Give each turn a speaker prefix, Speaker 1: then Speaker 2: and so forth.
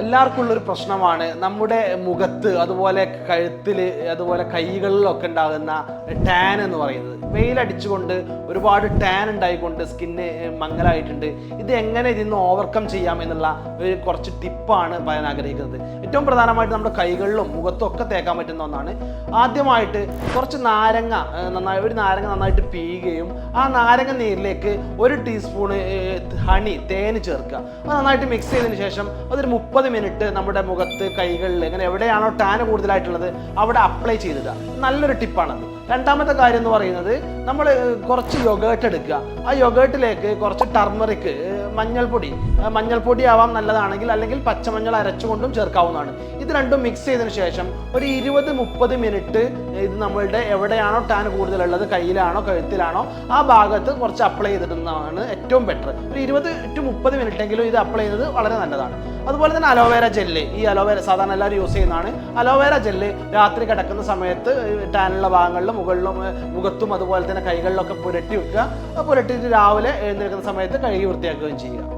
Speaker 1: എല്ലാവർക്കും ഉള്ളൊരു പ്രശ്നമാണ് നമ്മുടെ മുഖത്ത് അതുപോലെ കഴുത്തിൽ അതുപോലെ കൈകളിലൊക്കെ ഉണ്ടാകുന്ന ടാൻ എന്ന് പറയുന്നത്. വെയിലടിച്ചുകൊണ്ട് ഒരുപാട് ടാൻ ഉണ്ടായിക്കൊണ്ട് സ്കിന്ന് മങ്ങലായിട്ടുണ്ട്. ഇത് എങ്ങനെ ഇതിന്ന് ഓവർകം ചെയ്യാം എന്നുള്ള ഒരു കുറച്ച് ടിപ്പാണ് പറയാൻ ആഗ്രഹിക്കുന്നത്. ഏറ്റവും പ്രധാനമായിട്ട് നമ്മുടെ കൈകളിലും മുഖത്തും ഒക്കെ തേക്കാൻ പറ്റുന്ന ഒന്നാണ്. ആദ്യമായിട്ട് കുറച്ച് നാരങ്ങ നന്നായി ഒരു നാരങ്ങ നന്നായിട്ട് പീയുകയും ആ നാരങ്ങ നീരിലേക്ക് ഒരു ടീസ്പൂണ് ഹണി തേന് ചേർക്കുക. അത് നന്നായിട്ട് മിക്സ് ചെയ്തതിന് ശേഷം അതൊരു മുപ്പത് മിനിറ്റ് നമ്മുടെ മുഖത്ത് കൈകളിൽ അങ്ങനെ എവിടെയാണോ ടാൻ കൂടുതലായിട്ടുള്ളത് അവിടെ അപ്ലൈ ചെയ്തിടുക. നല്ലൊരു ടിപ്പാണത് രണ്ടാമത്തെ കാര്യം എന്ന് പറയുന്നത് നമ്മൾ കുറച്ച് യൊഗേർട്ട് എടുക്കുക. ആ യൊഗേർട്ടിലേക്ക് കുറച്ച് ടർമറിക്ക് മഞ്ഞൾപ്പൊടി. മഞ്ഞൾപ്പൊടി ആവാം നല്ലതാണെങ്കിൽ അല്ലെങ്കിൽ പച്ചമഞ്ഞൾ അരച്ചുകൊണ്ടും ചേർക്കാവുന്നതാണ്. ഇത് രണ്ടും മിക്സ് ചെയ്തതിന് ശേഷം ഒരു ഇരുപത് മുപ്പത് മിനിറ്റ് ഇത് നമ്മളുടെ എവിടെയാണോ ടാൻ കൂടുതലുള്ളത് കയ്യിലാണോ കഴുത്തിലാണോ ആ ഭാഗത്ത് കുറച്ച് അപ്ലൈ ചെയ്തിടുന്നതാണ് ഏറ്റവും ബെറ്റർ ഒരു ഇരുപത് ടു മുപ്പത് മിനിറ്റ് എങ്കിലും ഇത് അപ്ലൈ ചെയ്തത് വളരെ നല്ലതാണ്. അതുപോലെ തന്നെ അലോവേര ജെല്ല് ഈ അലോവേര സാധാരണ എല്ലാവരും യൂസ് ചെയ്യുന്നതാണ്. അലോവേര ജെല്ല് രാത്രി കിടക്കുന്ന സമയത്ത് ടാനുള്ള ഭാഗങ്ങളിലും മുകളിലും മുഖത്തും അതുപോലെ തന്നെ കൈകളിലൊക്കെ പുരട്ടി വെക്കുക. പുരട്ടിയിട്ട് രാവിലെ എഴുന്നേൽക്കുന്ന സമയത്ത് കഴുകി വൃത്തിയാക്കുകയും ചെയ്യുക